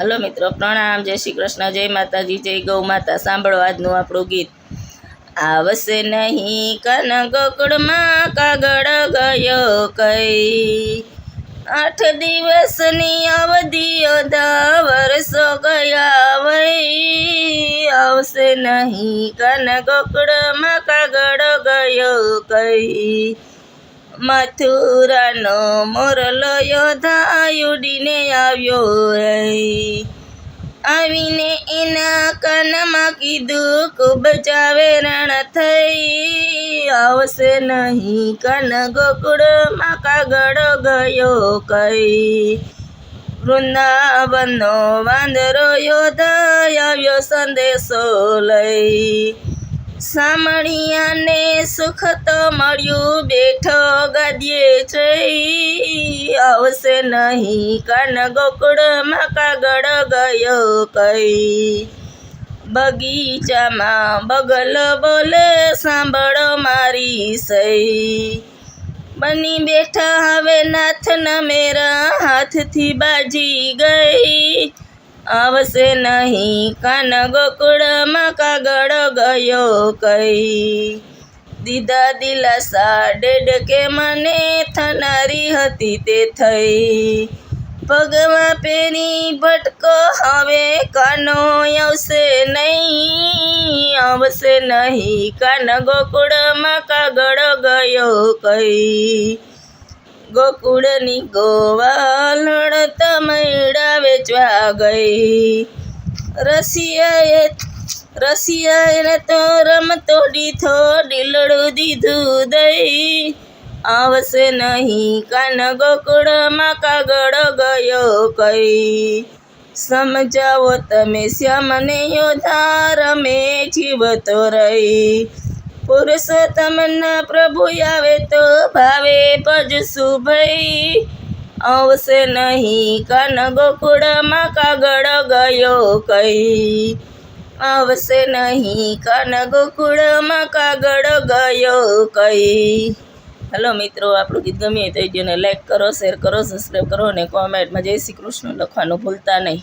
Hello મિત્રો, પ્રણામ, જય શ્રી કૃષ્ણ, જય માતાજી, જય ગૌ માતા. સાંભળો આજનું આપણું ગીત. આવશે નહીં કન ગોકળમાં કાગળ ગયો કઈ. આઠ દિવસની અવધિઓ દા વર્ષો ગયા વઈ. આવશે નહીં કન ગોકળમાં કાગળ ગયો કઈ. મથુરાનો મોરલો યોધા ઉડીને આવ્યો આવીને એના કાનમાં કીધું, ખૂબ ચાવેરણ થઈ. આવશે નહીં. કન ગોકુળમાં કાગળ ગયો કઈ. વૃંદાવનનો વાંદરો યોધા આવ્યો સંદેશો લઈ. સામળિયાને સુખ તો મળ્યું ગદ્યે જઈ આવશે નહીં. કાન ગોકળમાં કાગળ ગયો કઈ. બગીચામાં બગલ બોલે, સાંભળો મારી સઈ બની બેઠા હવે નાથના મેરા હાથથી બાજી ગઈ. આવશે નહીં. કાન ગોકળમાં કાગળ ગયો કઈ. દીધા દિલાસા ડેડકે મને થનારી હતી તે થઈ. પગમાં પેરી ભટકો હવે કાનો આવશે નહીં આવશે નહીં. કાન ગોકુળમાં કાગળ ગયો કઈ. ગોકુળની ગોવાલણ તમૈડા વેચવા ગઈ. રસિયાએ રસિયાએ તો રમતો દીધો ડીલડું દીધું દઈ. આવશે નહીં કાન ગોકુળમાં કાગળ ગયો કઈ. સમજાવો તમે શ્યામને યોધા, રમે જીવતો રહી. પુરુષોત્તમના પ્રભુ આવે તો ભાવે ભજશું ભાઈ. આવશે નહીં કાન ગોકુળમાં કાગળ ગયો કઈ. આવશે નહીં. કાન ગોકુળમાં કાગળ ગયો કઈ. હલો મિત્રો, આપણું ગીત ગમ્યું તો વિડીયોને લાઈક કરો શેર કરો સબસ્ક્રાઈબ કરો અને કોમેન્ટમાં જય શ્રી કૃષ્ણ લખવાનું ભૂલતા નહીં.